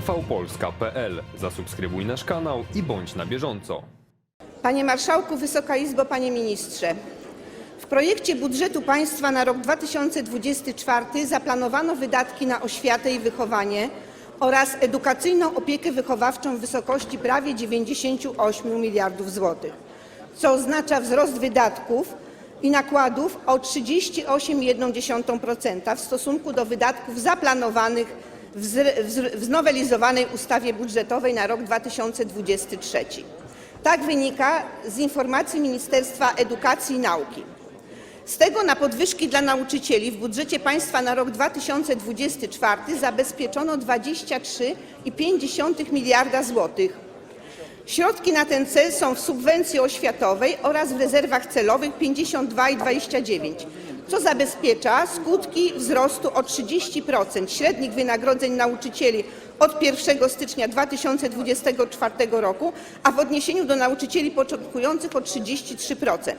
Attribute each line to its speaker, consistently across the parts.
Speaker 1: tvpolska.pl. Zasubskrybuj nasz kanał i bądź na bieżąco.
Speaker 2: Panie Marszałku, Wysoka Izbo, Panie Ministrze. W projekcie budżetu państwa na rok 2024 zaplanowano wydatki na oświatę i wychowanie oraz edukacyjną opiekę wychowawczą w wysokości prawie 98 miliardów złotych, co oznacza wzrost wydatków i nakładów o 38,1% w stosunku do wydatków zaplanowanych w znowelizowanej ustawie budżetowej na rok 2023. Tak wynika z informacji Ministerstwa Edukacji i Nauki. Z tego na podwyżki dla nauczycieli w budżecie państwa na rok 2024 zabezpieczono 23,5 miliarda złotych. Środki na ten cel są w subwencji oświatowej oraz w rezerwach celowych 52,29, co zabezpiecza skutki wzrostu o 30% średnich wynagrodzeń nauczycieli od 1 stycznia 2024 roku, a w odniesieniu do nauczycieli początkujących o 33%.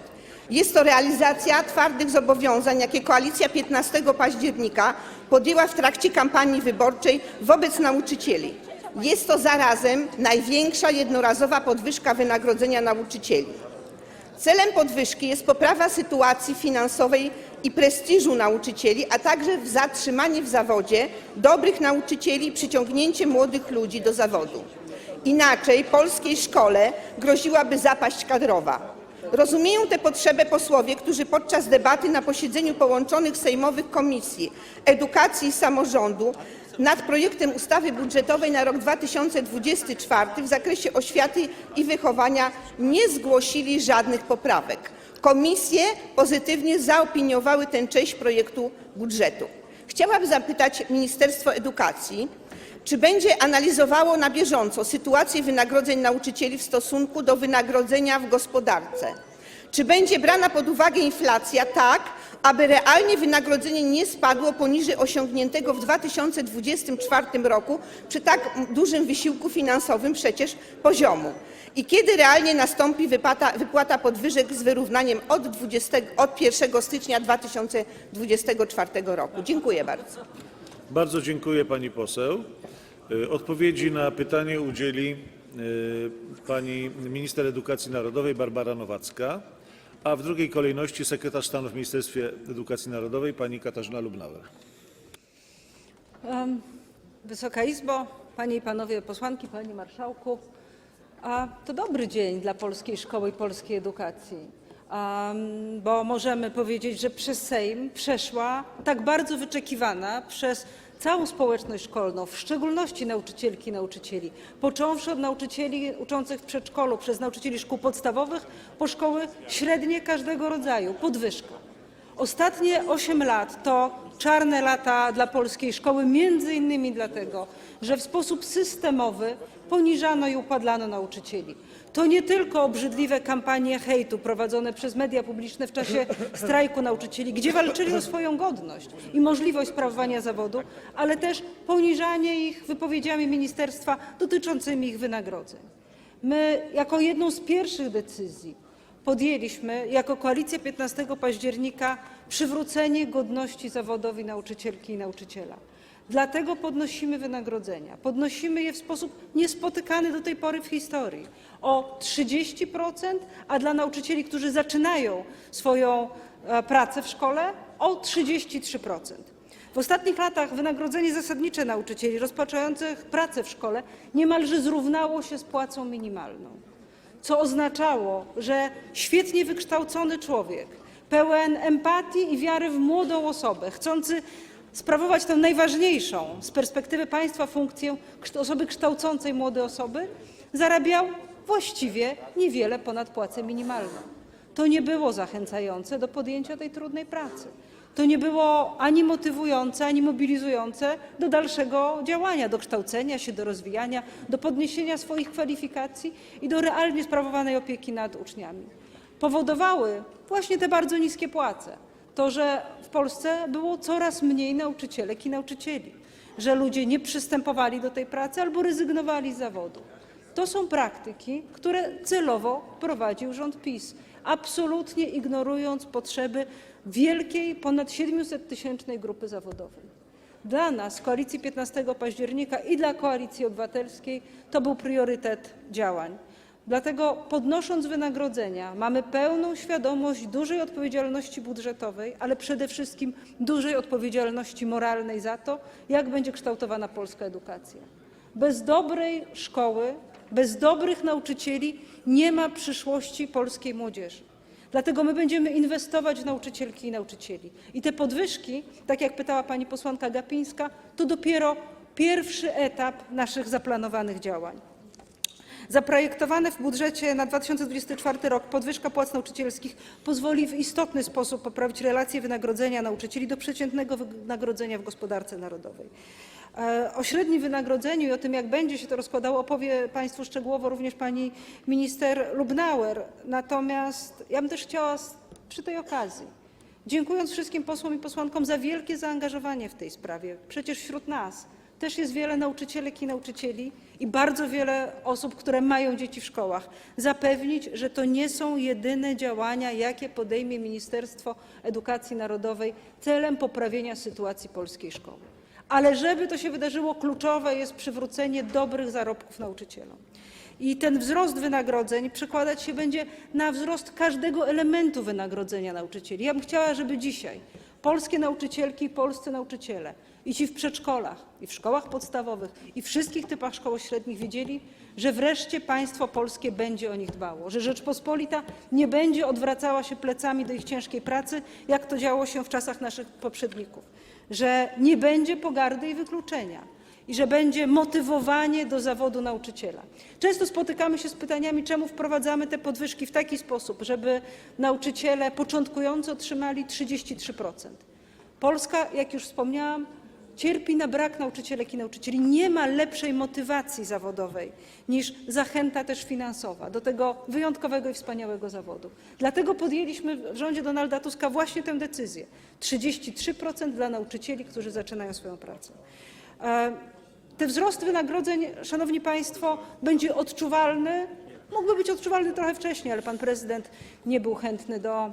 Speaker 2: Jest to realizacja twardych zobowiązań, jakie koalicja 15 października podjęła w trakcie kampanii wyborczej wobec nauczycieli. Jest to zarazem największa jednorazowa podwyżka wynagrodzenia nauczycieli. Celem podwyżki jest poprawa sytuacji finansowej i prestiżu nauczycieli, a także zatrzymanie w zawodzie dobrych nauczycieli i przyciągnięcie młodych ludzi do zawodu. Inaczej polskiej szkole groziłaby zapaść kadrowa. Rozumieją tę potrzebę posłowie, którzy podczas debaty na posiedzeniu połączonych sejmowych Komisji Edukacji i Samorządu nad projektem ustawy budżetowej na rok 2024 w zakresie oświaty i wychowania nie zgłosili żadnych poprawek. Komisje pozytywnie zaopiniowały tę część projektu budżetu. Chciałabym zapytać Ministerstwo Edukacji, czy będzie analizowało na bieżąco sytuację wynagrodzeń nauczycieli w stosunku do wynagrodzenia w gospodarce? Czy będzie brana pod uwagę inflacja tak, aby realnie wynagrodzenie nie spadło poniżej osiągniętego w 2024 roku przy tak dużym wysiłku finansowym przecież poziomu? I kiedy realnie nastąpi wypłata, wypłata podwyżek z wyrównaniem od, 20, od 1 stycznia 2024 roku? Dziękuję bardzo.
Speaker 3: Bardzo dziękuję pani poseł. Y, Odpowiedzi na pytanie udzieli y, pani minister edukacji narodowej Barbara Nowacka, a w drugiej kolejności sekretarz stanu w Ministerstwie Edukacji Narodowej pani Katarzyna Lubnauer.
Speaker 4: Wysoka Izbo, Panie i Panowie Posłanki, Panie Marszałku, a to dobry dzień dla polskiej szkoły i polskiej edukacji, bo możemy powiedzieć, że przez Sejm przeszła tak bardzo wyczekiwana przez całą społeczność szkolną, w szczególności nauczycielki i nauczycieli, począwszy od nauczycieli uczących w przedszkolu, przez nauczycieli szkół podstawowych, po szkoły średnie każdego rodzaju, podwyżka. Ostatnie 8 lat to czarne lata dla polskiej szkoły, między innymi dlatego, że w sposób systemowy poniżano i upadlano nauczycieli. To nie tylko obrzydliwe kampanie hejtu prowadzone przez media publiczne w czasie strajku nauczycieli, gdzie walczyli o swoją godność i możliwość sprawowania zawodu, ale też poniżanie ich wypowiedziami ministerstwa dotyczącymi ich wynagrodzeń. My jako jedną z pierwszych decyzji podjęliśmy jako koalicja 15 października przywrócenie godności zawodowi nauczycielki i nauczyciela. Dlatego podnosimy wynagrodzenia. Podnosimy je w sposób niespotykany do tej pory w historii. O 30%, a dla nauczycieli, którzy zaczynają swoją e, pracę w szkole, o 33%. W ostatnich latach wynagrodzenie zasadnicze nauczycieli rozpoczynających pracę w szkole niemalże zrównało się z płacą minimalną co oznaczało, że świetnie wykształcony człowiek, pełen empatii i wiary w młodą osobę, chcący sprawować tę najważniejszą z perspektywy państwa funkcję osoby kształcącej młode osoby, zarabiał właściwie niewiele ponad płacę minimalną. To nie było zachęcające do podjęcia tej trudnej pracy. To nie było ani motywujące, ani mobilizujące do dalszego działania, do kształcenia się, do rozwijania, do podniesienia swoich kwalifikacji i do realnie sprawowanej opieki nad uczniami. Powodowały właśnie te bardzo niskie płace. To, że w Polsce było coraz mniej nauczycielek i nauczycieli, że ludzie nie przystępowali do tej pracy albo rezygnowali z zawodu. To są praktyki, które celowo prowadził rząd PiS, absolutnie ignorując potrzeby wielkiej, ponad 700 tysięcznej grupy zawodowej. Dla nas, Koalicji 15 października i dla Koalicji Obywatelskiej, to był priorytet działań. Dlatego podnosząc wynagrodzenia, mamy pełną świadomość dużej odpowiedzialności budżetowej, ale przede wszystkim dużej odpowiedzialności moralnej za to, jak będzie kształtowana polska edukacja. Bez dobrej szkoły, bez dobrych nauczycieli nie ma przyszłości polskiej młodzieży. Dlatego my będziemy inwestować w nauczycielki i nauczycieli. I te podwyżki, tak jak pytała pani posłanka Gapińska, to dopiero pierwszy etap naszych zaplanowanych działań. Zaprojektowane w budżecie na 2024 rok podwyżka płac nauczycielskich pozwoli w istotny sposób poprawić relacje wynagrodzenia nauczycieli do przeciętnego wynagrodzenia w gospodarce narodowej. E, O średnim wynagrodzeniu i o tym, jak będzie się to rozkładało, opowie Państwu szczegółowo również pani minister Lubnauer. Natomiast ja bym też chciała przy tej okazji, dziękując wszystkim posłom i posłankom za wielkie zaangażowanie w tej sprawie, przecież wśród nas też jest wiele nauczycielek i nauczycieli i bardzo wiele osób, które mają dzieci w szkołach, zapewnić, że to nie są jedyne działania, jakie podejmie Ministerstwo Edukacji Narodowej celem poprawienia sytuacji polskiej szkoły. Ale żeby to się wydarzyło, kluczowe jest przywrócenie dobrych zarobków nauczycielom. I ten wzrost wynagrodzeń przekładać się będzie na wzrost każdego elementu wynagrodzenia nauczycieli. Ja bym chciała, żeby dzisiaj polskie nauczycielki i polscy nauczyciele, i ci w przedszkolach, i w szkołach podstawowych, i wszystkich typach szkoł średnich wiedzieli, że wreszcie państwo polskie będzie o nich dbało, że Rzeczpospolita nie będzie odwracała się plecami do ich ciężkiej pracy, jak to działo się w czasach naszych poprzedników, że nie będzie pogardy i wykluczenia i że będzie motywowanie do zawodu nauczyciela. Często spotykamy się z pytaniami, czemu wprowadzamy te podwyżki w taki sposób, żeby nauczyciele początkujący otrzymali 33%. Polska, jak już wspomniałam, cierpi na brak nauczycielek i nauczycieli. Nie ma lepszej motywacji zawodowej niż zachęta też finansowa do tego wyjątkowego i wspaniałego zawodu. Dlatego podjęliśmy w rządzie Donalda Tuska właśnie tę decyzję. 33% dla nauczycieli, którzy zaczynają swoją pracę. E, Ten wzrost wynagrodzeń, Szanowni Państwo, będzie odczuwalny. Mógłby być odczuwalny trochę wcześniej, ale pan prezydent nie był chętny do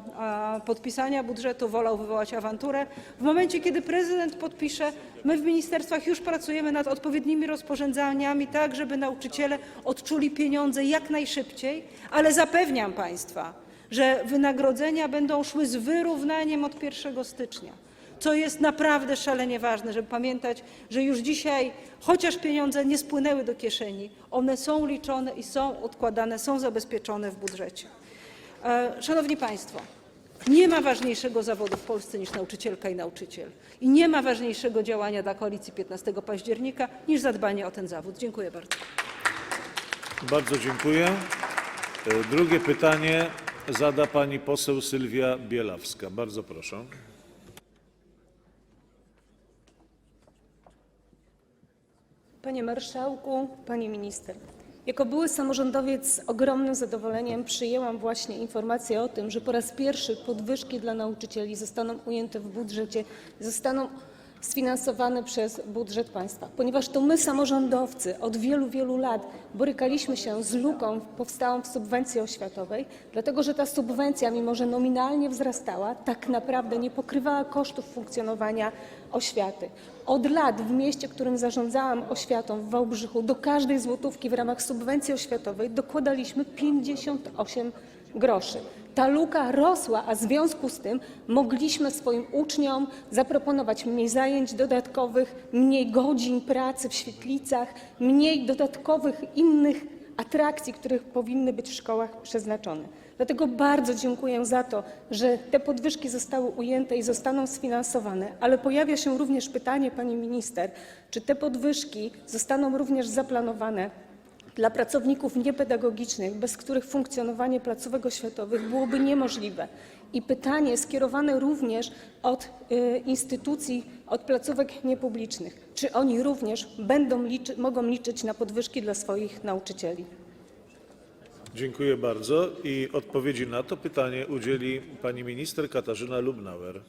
Speaker 4: podpisania budżetu, wolał wywołać awanturę. W momencie, kiedy prezydent podpisze, my w ministerstwach już pracujemy nad odpowiednimi rozporządzeniami, tak żeby nauczyciele odczuli pieniądze jak najszybciej, ale zapewniam Państwa, że wynagrodzenia będą szły z wyrównaniem od 1 stycznia co jest naprawdę szalenie ważne, żeby pamiętać, że już dzisiaj, chociaż pieniądze nie spłynęły do kieszeni, one są liczone i są odkładane, są zabezpieczone w budżecie. E, Szanowni Państwo, nie ma ważniejszego zawodu w Polsce niż nauczycielka i nauczyciel. I nie ma ważniejszego działania dla koalicji 15 października niż zadbanie o ten zawód. Dziękuję bardzo.
Speaker 3: Bardzo dziękuję. E, Drugie pytanie zada pani poseł Sylwia Bielawska. Bardzo proszę.
Speaker 5: Panie Marszałku, Pani Minister. Jako były samorządowiec z ogromnym zadowoleniem przyjęłam właśnie informację o tym, że po raz pierwszy podwyżki dla nauczycieli zostaną ujęte w budżecie, zostaną sfinansowane przez budżet państwa. Ponieważ to my, samorządowcy, od wielu, wielu lat borykaliśmy się z luką powstałą w subwencji oświatowej, dlatego że ta subwencja, mimo że nominalnie wzrastała, tak naprawdę nie pokrywała kosztów funkcjonowania oświaty. Od lat w mieście, którym zarządzałam oświatą w Wałbrzychu, do każdej złotówki w ramach subwencji oświatowej dokładaliśmy 58 groszy. Ta luka rosła, a w związku z tym mogliśmy swoim uczniom zaproponować mniej zajęć dodatkowych, mniej godzin pracy w świetlicach, mniej dodatkowych innych atrakcji, które powinny być w szkołach przeznaczone. Dlatego bardzo dziękuję za to, że te podwyżki zostały ujęte i zostaną sfinansowane, ale pojawia się również pytanie, pani minister, czy te podwyżki zostaną również zaplanowane dla pracowników niepedagogicznych, bez których funkcjonowanie placówek oświatowych byłoby niemożliwe. I pytanie skierowane również od y, instytucji, od placówek niepublicznych. Czy oni również będą liczy, mogą liczyć na podwyżki dla swoich nauczycieli?
Speaker 3: Dziękuję bardzo i odpowiedzi na to pytanie udzieli pani minister Katarzyna Lubnauer.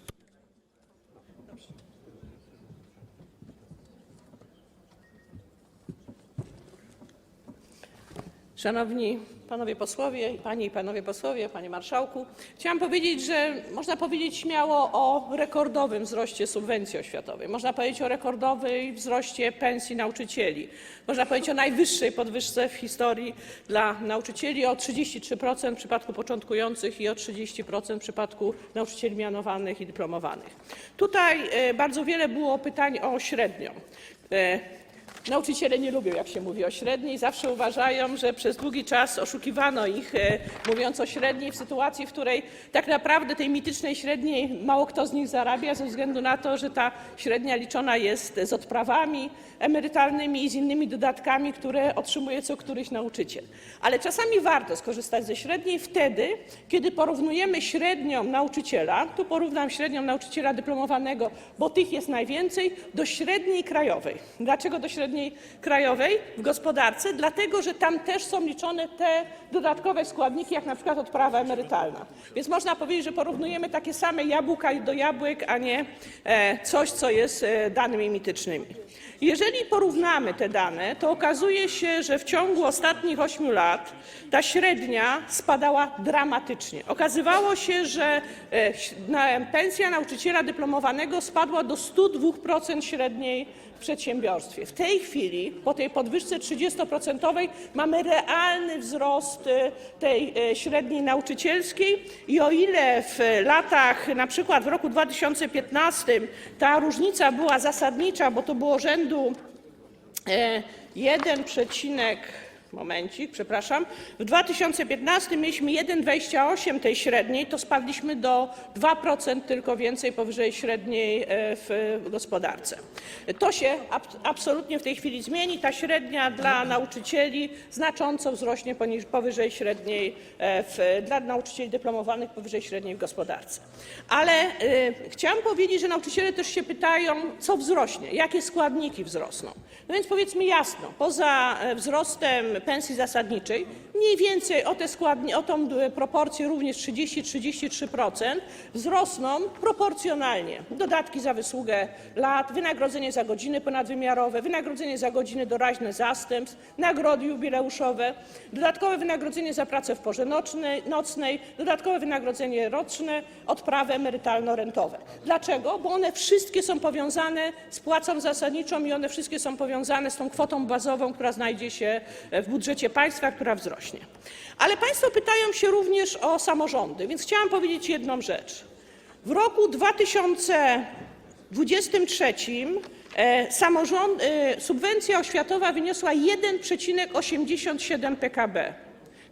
Speaker 6: Szanowni Panowie posłowie, Panie i Panowie posłowie, Panie Marszałku. Chciałam powiedzieć, że można powiedzieć śmiało o rekordowym wzroście subwencji oświatowej. Można powiedzieć o rekordowej wzroście pensji nauczycieli. Można powiedzieć o najwyższej podwyżce w historii dla nauczycieli o 33% w przypadku początkujących i o 30% w przypadku nauczycieli mianowanych i dyplomowanych. Tutaj e, bardzo wiele było pytań o średnią. Nauczyciele nie lubią, jak się mówi o średniej. Zawsze uważają, że przez długi czas oszukiwano ich, e, mówiąc o średniej, w sytuacji, w której tak naprawdę tej mitycznej średniej mało kto z nich zarabia, ze względu na to, że ta średnia liczona jest z odprawami emerytalnymi i z innymi dodatkami, które otrzymuje co któryś nauczyciel. Ale czasami warto skorzystać ze średniej wtedy, kiedy porównujemy średnią nauczyciela, tu porównam średnią nauczyciela dyplomowanego, bo tych jest najwięcej, do średniej krajowej. Dlaczego do średniej krajowej w gospodarce? Dlatego, że tam też są liczone te dodatkowe składniki, jak na przykład odprawa emerytalna. Więc można powiedzieć, że porównujemy takie same jabłka do jabłek, a nie e, coś, co jest e, danymi mitycznymi. Jeżeli porównamy te dane, to okazuje się, że w ciągu ostatnich 8 lat ta średnia spadała dramatycznie. Okazywało się, że e, pensja nauczyciela dyplomowanego spadła do 102% średniej w przedsiębiorstwie. W tej chwili, po tej podwyżce 30% mamy realny wzrost e, tej e, średniej nauczycielskiej i o ile w latach, na przykład w roku 2015 ta różnica była zasadnicza, bo to było rzędu e, 1, przecinek- momencik, przepraszam. W 2015 mieliśmy 1,28 tej średniej, to spadliśmy do 2% tylko więcej powyżej średniej e, w gospodarce. To się ab- absolutnie w tej chwili zmieni. Ta średnia dla nauczycieli znacząco wzrośnie powyżej średniej e, w, dla nauczycieli dyplomowanych powyżej średniej w gospodarce. Ale e, chciałam powiedzieć, że nauczyciele też się pytają, co wzrośnie, jakie składniki wzrosną. No więc powiedzmy jasno, poza wzrostem pensji zasadniczej, mniej więcej o, tą e, proporcję również 30-33% wzrosną proporcjonalnie dodatki za wysługę lat, wynagrodzenie za godziny ponadwymiarowe, wynagrodzenie za godziny doraźne zastępstw, nagrody jubileuszowe, dodatkowe wynagrodzenie za pracę w porze nocnej, dodatkowe wynagrodzenie roczne, odprawy emerytalno-rentowe. Dlaczego? Bo one wszystkie są powiązane z płacą zasadniczą i one wszystkie są powiązane z tą kwotą bazową, która znajdzie się w budżecie państwa, która wzrośnie. Ale państwo pytają się również o samorządy, więc chciałam powiedzieć jedną rzecz. W roku 2023 e, samorząd, e, subwencja oświatowa wyniosła 1,87 PKB.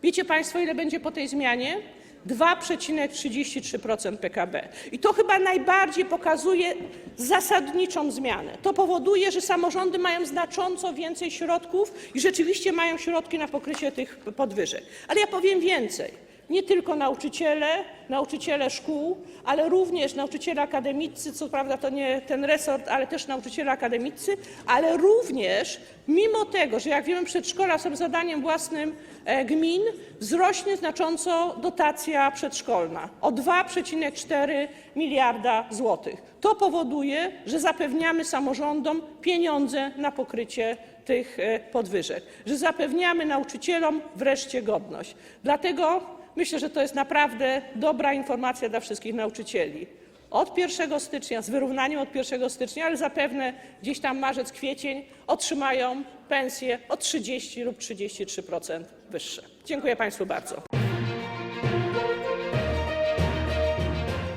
Speaker 6: Wiecie Państwo, ile będzie po tej zmianie? 2,33% PKB. I to chyba najbardziej pokazuje zasadniczą zmianę. To powoduje, że samorządy mają znacząco więcej środków i rzeczywiście mają środki na pokrycie tych podwyżek. Ale ja powiem więcej nie tylko nauczyciele, nauczyciele szkół, ale również nauczyciele akademiccy, co prawda to nie ten resort, ale też nauczyciele akademiccy, ale również mimo tego, że jak wiemy przedszkola są zadaniem własnym e, gmin, wzrośnie znacząco dotacja przedszkolna o 2,4 miliarda złotych. To powoduje, że zapewniamy samorządom pieniądze na pokrycie tych e, podwyżek, że zapewniamy nauczycielom wreszcie godność. Dlatego Myślę, że to jest naprawdę dobra informacja dla wszystkich nauczycieli. Od 1 stycznia, z wyrównaniem od 1 stycznia, ale zapewne gdzieś tam marzec, kwiecień otrzymają pensje o 30 lub 33% wyższe. Dziękuję Państwu bardzo.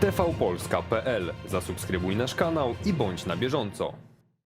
Speaker 1: tvpolska.pl Zasubskrybuj nasz kanał i bądź na bieżąco.